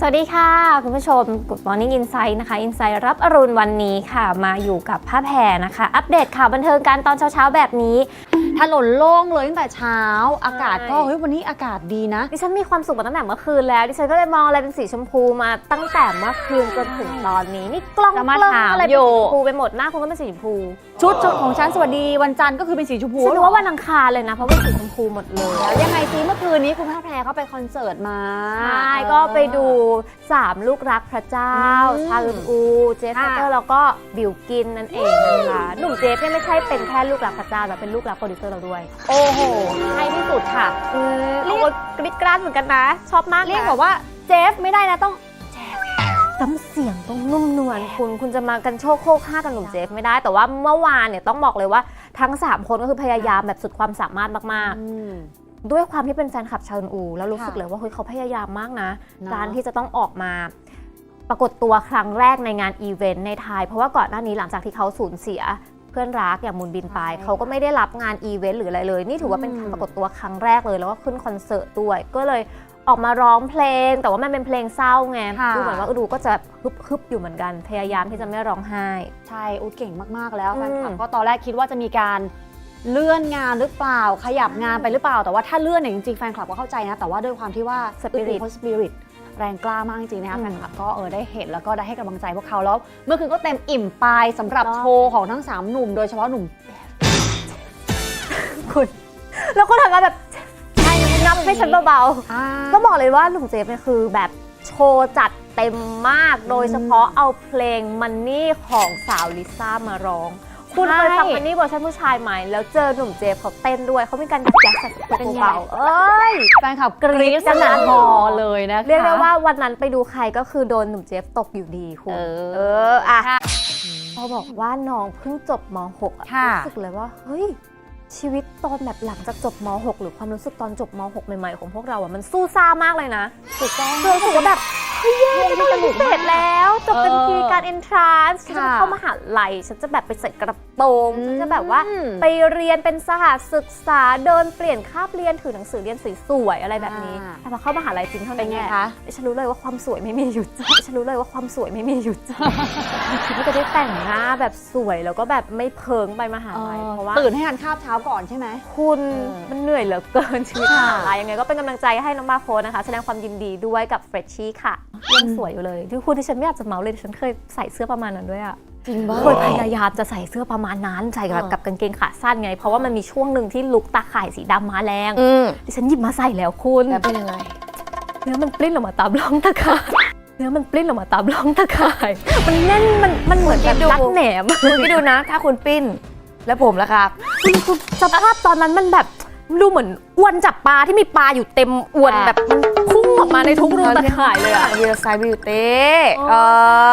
สวัสดีค่ะ คุณผู้ชม Good Morning Insight นะคะ Insight รับอรุณวันนี้ค่ะ มาอยู่กับผ้าแพรนะคะ อัปเดตข่าวบันเทิงการตอนเช้าๆ แบบนี้ ถนนโล่งเลยตั้งแต่เช้า อากาศก็ใช่เฮ้ยวันนี้อากาศดีนะ ดิฉันมีความสุขมาตั้งแต่เมื่อคืนแล้ว ดิฉันก็เลยมองอะไรเป็นสีชมพูมาตั้งแต่เมื่อคืนจนถึงตอนนี้ นี่กล้องจะมาเกล้องถามอะไรอเป็นยู่สีชมพูไปหมดหน้าคุณก็เป็นสีชมพู ชุดชุดของฉันสวัสดีวันจันทร์ก็คือเป็นสีชมพูฉันนึกว่าเหรอวันอังคารเลยนะ เพราะว่าสีชมพูหมดเลย แล้วยังไงซีเมื่อคืนนี้คุณพระแพรเขาไปคอนเสิร์ตมาใช่ก็ไปดู3ลูกรักพระเจ้าอืมชาอึนอู เจฟค่ะเตอร์แล้วก็บิวกินนั่นเองนะคะหนุ่มเจฟเนี่ยไม่ใช่เป็นแค่ลูกรักพระเจ้าแต่เป็นลูกรักโปรดิวเซอร์เราด้วย โอ้โหให้ที่สุดค่ะ อืมเรียก โอ้ยกริดกราดเหมือนกันนะ ชอบมากนะเรียกแบบว่าเจฟไม่ได้นะต้อง น้ำเสียงต้องนุ่มนวลคุณคุณจะมากันโชคโคกห้ากับหนุ่มเจฟไม่ได้ แต่ว่าเมื่อวานเนี่ยต้องบอกเลยว่าทั้ง 3 คนก็คือพยายามแบบสุดความสามารถมากๆ ด้วยความที่เป็นแฟนคลับชาวอึนอูแล้วรู้สึกค่ะเลยว่าเฮ้ยเขาพยายามมากนะ เนอะ การที่จะต้องออกมาปรากฏตัวครั้งแรกในงานอีเวนต์ในไทย เพราะว่าก่อนหน้านี้หลังจากที่เขาสูญเสียเพื่อนรักอย่างมุนบินไป เขาก็ไม่ได้รับงานอีเวนต์หรืออะไรเลย นี่ถือว่าเป็นการปรากฏตัวครั้งแรกเลย แล้วก็ขึ้นคอนเสิร์ตด้วย ก็เลย ออกมาร้องเพลง แต่ว่ามันเป็นเพลงเศร้าไงค่ะดูเหมือนว่าดูก็จะฮึบๆอยู่เหมือนกัน พยายามที่จะไม่ร้องไห้ ใช่อุยเก่งมากๆแล้วอืมแฟนคลับก็ตอนแรกคิดว่าจะมีการเลื่อนงานหรือเปล่า ขยับงานไปหรือเปล่า แต่ว่าถ้าเลื่อนเนี่ยจริงๆแฟนคลับก็เข้าใจนะ แต่ว่าด้วยความที่ว่า Spirit เขาสปิริตแรงกล้ามากจริงๆนะคะอืมแฟนคลับก็เออได้เห็นแล้วก็ได้ให้กำลังใจพวกเขาแล้ว เมื่อคืนก็เต็มอิ่มไปสำหรับถูกต้อง โชว์ของทั้งสามหนุ่ม โดยเฉพาะหนุ่ม คุณ แล้วก็ทำกันแบบใช่ นับให้ฉันเบาๆอ่าก็บอกเลยว่าหนุ่มเจฟเนี่ยคือแบบโชว์จัดเต็มมาก โดยเฉพาะเอาเพลงมันนี่ของสาวลิซ่ามาร้อง คุณใช่เคยฟังมันนี่เวอร์ชันผู้ชายไหม แล้วเจอหนุ่มเจฟเขาเต้นด้วย เขามีการยักยักใส่ตัวเบาๆเอ้ยแฟนคลับกรี๊ดสนั่นหอเลยนะคะเรียกได้ว่าวันนั้นไปดูใครก็คือโดนหนุ่มเจฟตกอยู่ดีคุณ เออเอออะค่ะพอบอกว่าน้องเพิ่งจบม .6 อะค่ะรู้สึกเลยว่าเฮ้ย ชีวิตตอนแบบหลังจากจบม .6 หรือความรู้สึกตอนจบม .6 ใหม่ๆ ของพวกเราอะมันสู้ซ่ามากเลยนะถูกต้อง คือรู้สึกว่าแบบ เฮ้ยเย้จะต้องเรียนพิเศษแล้วจบเป็นเออทีการ entrance ฉันจะค่ะเข้ามหาลัยฉันจะแบบไปใส่กระโปรงฉันจะแบบว่าอืม ไปเรียนเป็นสหศึกษาเดินเปลี่ยนคาบเรียนถือหนังสือเรียนสวยๆอะไรแบบนี้อ่าแต่พอเข้ามหาลัยจริงเท่าเป็นั้นนไงแหละคะฉันรู้เลยว่าความสวยไม่มีหยุดฉันรู้เลยว่าความสวยไม่มีหยุดคิดว่าจะได้แต่งหน้าแบบสวยแล้วก็แบบไม่เพิงไปมหาลัยเพราะว่า ตื่นให้ทานข้าวเช้าก่อนใช่ไหม คุณเออมันเหนื่อยเหลือเกินชีวิตค่ะมหาลัยยังไงก็เป็นกำลังใจให้น้องมาโฟนะคะ แสดงความยินดีด้วยกับเฟรชชี่ค่ะยังสวยอยู่เลยที่คุณที่ฉันไม่อยากจะเมาเลยดิฉันเคยใส่เสื้อประมาณนั้นด้วยอะจริงบ้าเคยพยายามจะใส่เสื้อประมาณนั้นใส่กับเออกับกางเกงขาสั้นไง เพราะว่ามันมีช่วงหนึ่งที่ลุกตาข่ายสีดำมาแรงอืมดิฉันหยิบมาใส่แล้วคุณแล้วเป็นยังไง เนื้อมันปลิ้นออกมาตามร่องตะข่ายเนื้อมันปลิ้นออกมาตามร่องตะข่ายมันแน่นมันมันเหมือนแบบรัดแหนมคุณคิดดูนะ ถ้าคุณปิ้น แล้วผมล่ะครับ คุณคือสภาพตอนนั้นมันแบบดูเหมือนอวนจับปลาที่มีปลาอยู่เต็มอวนอะแบบมันพุ่ง ออกมาในทุกรูตะข่ายเลยอะเยลไซบิวเต้โอ้ยเอ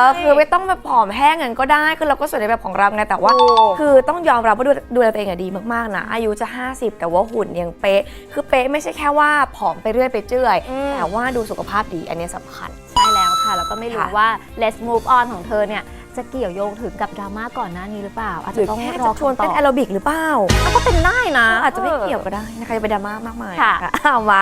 อคือไม่ต้องแบบผอมแห้งกันก็ได้ คือเราก็สวยในแบบของเราไงแต่ว่าโอ้คือต้องยอมรับว่าดูดูแลตัวเองอะดีมากๆนะ อายุจะ 50 แต่ว่าหุ่นยังเป๊ะ คือเป๊ะไม่ใช่แค่ว่าผอมไปเรื่อยไปเจื่อยอืมแต่ว่าดูสุขภาพดีอันนี้สำคัญ ใช่แล้วค่ะ แล้วก็ไม่รู้ค่ะว่า Let's Move On ของเธอเนี่ยจะเกี่ยวโยงถึงกับดราม่าก่อนหน้านี้หรือเปล่า อาจหรืจะอต้องแค่รอจะชวนคำตเต้นอบแอโรบิกหรือเปล่าก็เป็นได้นะ อาจจะไม่เกี่ยวก็ได้นะคะจะไปดราม่ามากมายค่ะเอามา